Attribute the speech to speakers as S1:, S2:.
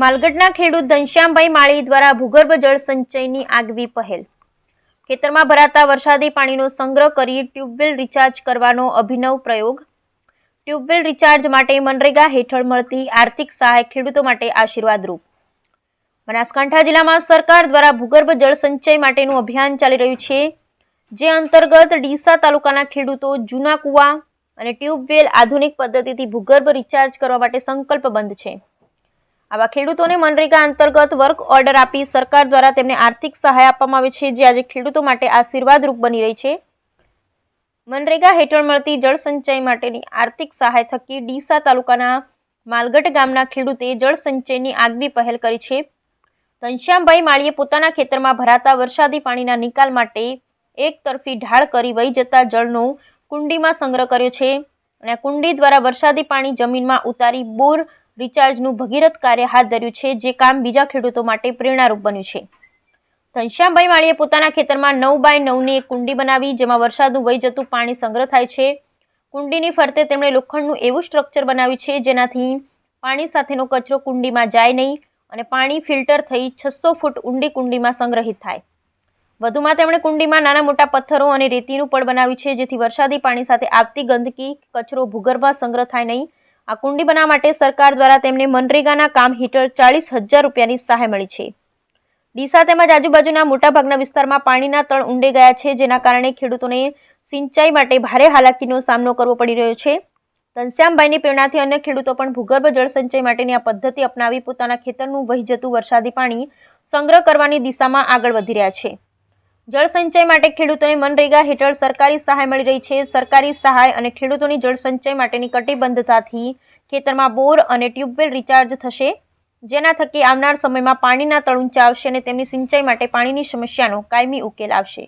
S1: માલગઢના ખેડૂત ઘનશ્યામભાઈ માળી દ્વારા ભૂગર્ભ જળ સંચયની આગવી પહેલ. ખેતરમાં ભરાતા વરસાદી પાણીનો સંગ્રહ કરી ટ્યુબવેલ રિચાર્જ કરવાનો અભિનવ પ્રયોગ. ટ્યુબવેલ રિચાર્જ માટે મનરેગા હેઠળ મળતી આર્થિક સહાય ખેડૂતો માટે આશીર્વાદરૂપ. બનાસકાંઠા જિલ્લામાં સરકાર દ્વારા ભૂગર્ભ જળ સંચય માટેનું અભિયાન ચાલી રહ્યું છે, જે અંતર્ગત ડીસા તાલુકાના ખેડૂતો જૂના કુવા અને ટ્યુબવેલ આધુનિક પદ્ધતિથી ભૂગર્ભ રિચાર્જ કરવા માટે સંકલ્પબંધ છે. આવા ખેડૂતોને મનરેગા અંતર્ગત વર્ક ઓર્ડર આપી સરકાર દ્વારા તેમને આર્થિક સહાય આપવામાં આવે છે. જે આજે ખેડૂતો માટે આશીર્વાદરૂપ બની રહી છે. મનરેગા હેઠળ મળતી જળ સંચય માટેની આર્થિક સહાય થકી ડીસા તાલુકાના માલગઢ ગામના ખેડૂતે જળ સંચયની આગવી પહેલ કરી છે. ઘનશ્યામભાઈ માળીએ પોતાના ખેતરમાં ભરાતા વરસાદી પાણીના નિકાલ માટે એક તરફી ઢાળ કરી વહી જતા જળનો કુંડીમાં સંગ્રહ કર્યો છે. અને કુંડી દ્વારા વરસાદી પાણી જમીનમાં ઉતારી બોર રિચાર્જનું ભગીરથ કાર્ય હાથ ધર્યું છે, જે કામ બીજા ખેડૂતો માટે પ્રેરણારૂપ બન્યું છે. ઘનશ્યામભાઈ માળીએ પોતાના ખેતરમાં નવ બાય નવની એક કુંડી બનાવી, જેમાં વરસાદનું વહી જતું પાણી સંગ્રહ થાય છે. કુંડીની ફરતે તેમણે લોખંડનું એવું સ્ટ્રક્ચર બનાવ્યું છે, જેનાથી પાણી સાથેનો કચરો કુંડીમાં જાય નહીં અને પાણી ફિલ્ટર થઈ છસો ફૂટ ઊંડી કુંડીમાં સંગ્રહિત થાય. વધુમાં તેમણે કુંડીમાં નાના મોટા પથ્થરો અને રેતીનું પડ બનાવ્યું છે, જેથી વરસાદી પાણી સાથે આવતી ગંદકી, કચરો ભૂગર્ભમાં સંગ્રહ થાય નહીં આ કુંડી બનાવવા માટે સરકાર દ્વારા તેમને મનરેગાના કામ હેઠળ ચાલીસ હજાર રૂપિયાની સહાય મળી છે. ડીસા તેમજ આજુબાજુના મોટાભાગના વિસ્તારમાં પાણીના તળ ઊંડે ગયા છે, જેના કારણે ખેડૂતોને સિંચાઈ માટે ભારે હાલાકીનો સામનો કરવો પડી રહ્યો છે. ઘનશ્યામભાઈની પ્રેરણાથી અન્ય ખેડૂતો પણ ભૂગર્ભ જળ સંચય માટેની આ પદ્ધતિ અપનાવી પોતાના ખેતરનું વહી જતું વરસાદી પાણી સંગ્રહ કરવાની દિશામાં આગળ વધી રહ્યા છે. જળ સંચય માટે ખેડૂતોને મનરેગા હેઠળ સરકારી સહાય મળી રહી છે. સરકારી સહાય અને ખેડૂતોની જળ સંચય માટેની કટિબદ્ધતાથી ખેતરમાં બોર અને ટ્યુબવેલ રિચાર્જ થશે. જેના થકી આવનાર સમયમાં પાણીના તળુંચા આવશે અને તેમની સિંચાઈ માટે પાણીની સમસ્યાનો કાયમી ઉકેલ આવશે.